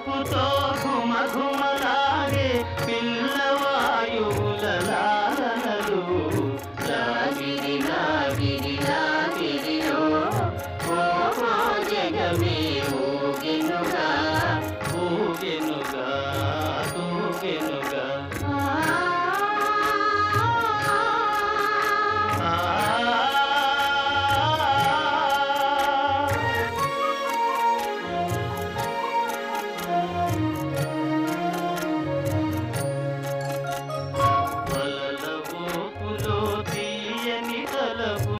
పిలుపుతో ఘుమ ఘుమలాగే పిల్లవాయువులలారనలు లాగిరి లాగిరి లాగిరియో ఓ జగమే.